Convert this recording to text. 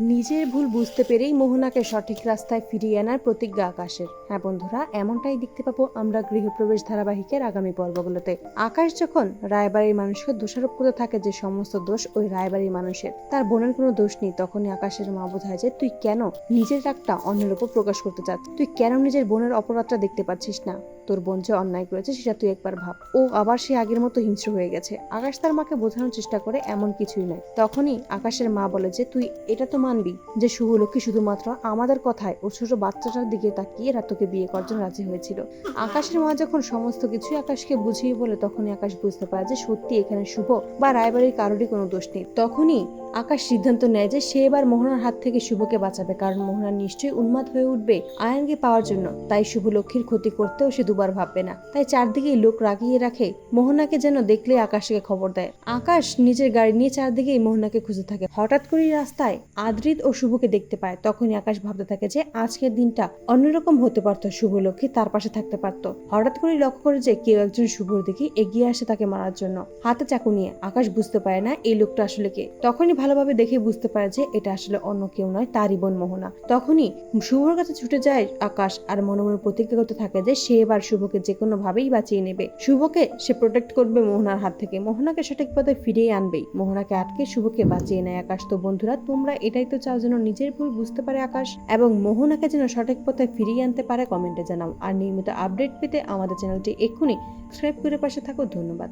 নিজের ভুল বুঝতে পেরেই মোহনাকে সঠিক রাস্তায় ফিরিয়ে আনার প্রতিজ্ঞা আকাশের। হ্যাঁ বন্ধুরা, এমনটাই দেখতে পাবো আমরা গৃহপ্রবেশ ধারাবাহিকের আগামী পর্বগুলোতে। আকাশ যখন রায়বাড়ির মানুষকে দোষারোপ করতে থাকে যে সমস্ত দোষ ওই রায়বাড়ির মানুষের, তার বোনের কোনো দোষ নেই, তখনই আকাশের মা বোঝায় যে তুই কেন নিজের রাগটা অন্যের উপর প্রকাশ করতে চাস? তুই কেন নিজের বোনের অপরাধটা দেখতে পাচ্ছিস না? তোর বোন যে অন্যায় করেছে, সেটা তুই একবার ভাব। ও আবার সে আগের মতো হিংস্র হয়ে গেছে। আকাশ তার মাকে বোঝানোর চেষ্টা করে এমন কিছুই নয়। তখনই আকাশের মা বলে যে, তুই এটা তো মানবি যে শুভলক্ষ্মী শুধুমাত্র আমাদের কথায় ও ছোট বাচ্চাটার দিকে তাকিয়ে এরা তোকে বিয়ে করার জন্য রাজি হয়েছিল। আকাশের মা যখন সমস্ত কিছুই আকাশকে বুঝিয়ে বলে, তখনই আকাশ বুঝতে পারে যে সত্যি এখানে শুভ বা রায়বাড়ির কারোরই কোনো দোষ নেই। তখনই আকাশ সিদ্ধান্ত নেয় যে সে এবার মোহনার হাত থেকে শুভকে বাঁচাবে, কারণ মোহনা নিশ্চয়ই উন্মাদ হয়ে উঠবে আয়নকে পাওয়ার জন্য। তাই শুভ লক্ষ্মীর ক্ষতি করতেও সে দুবার ভাববে না। তাই চারদিকেই লোক রাগিয়ে রাখে, মোহনাকে যেন দেখলে আকাশকে খবর দেয়। আকাশ নিজের গাড়ি নিয়ে চারদিকেই মোহনাকে খুঁজে থাকে। হঠাৎ করেই রাস্তায় আদ্রিত ও শুভকে দেখতে পায়। তখনই আকাশ ভাবতে থাকে যে আজকের দিনটা অন্যরকম হতে পারতো, শুভ লক্ষ্মী তার পাশে থাকতে পারতো। হঠাৎ করেই লক্ষ্য করে যে কেউ একজন শুভর দিকে এগিয়ে আসে তাকে মারার জন্য। হাতে চাকু নিয়ে আকাশ বুঝতে পারে না, এই লোকটা আসলে কে। তখনই ভালোভাবে দেখে বুঝতে পারে যে এটা আসলে অন্য কেউ নয়, তারই বোন মোহনা। তখনই শুভর কাছে ছুটে যায় আকাশ আর মনে মনে প্রতিজ্ঞা করতে থাকে যে সে এবার শুভকে যে কোনো ভাবেই বাঁচিয়ে নেবে। শুভকে সে প্রোটেক্ট করবে মোহনার হাত থেকে। মোহনাকে সঠিক পথে ফিরিয়ে আনবেই মোহনাকে আটকে শুভকে বাঁচিয়ে নেয় আকাশ। তো বন্ধুরা, তোমরা এটাই তো চাও যেন নিজের ভুল বুঝতে পারে আকাশ এবং মোহনাকে যেন সঠিক পথে ফিরিয়ে আনতে পারে কমেন্টে জানাও। আর নিয়মিত আপডেট পেতে আমাদের চ্যানেলটি এক্ষুনি সাবস্ক্রাইব করে পাশে থাকো। ধন্যবাদ।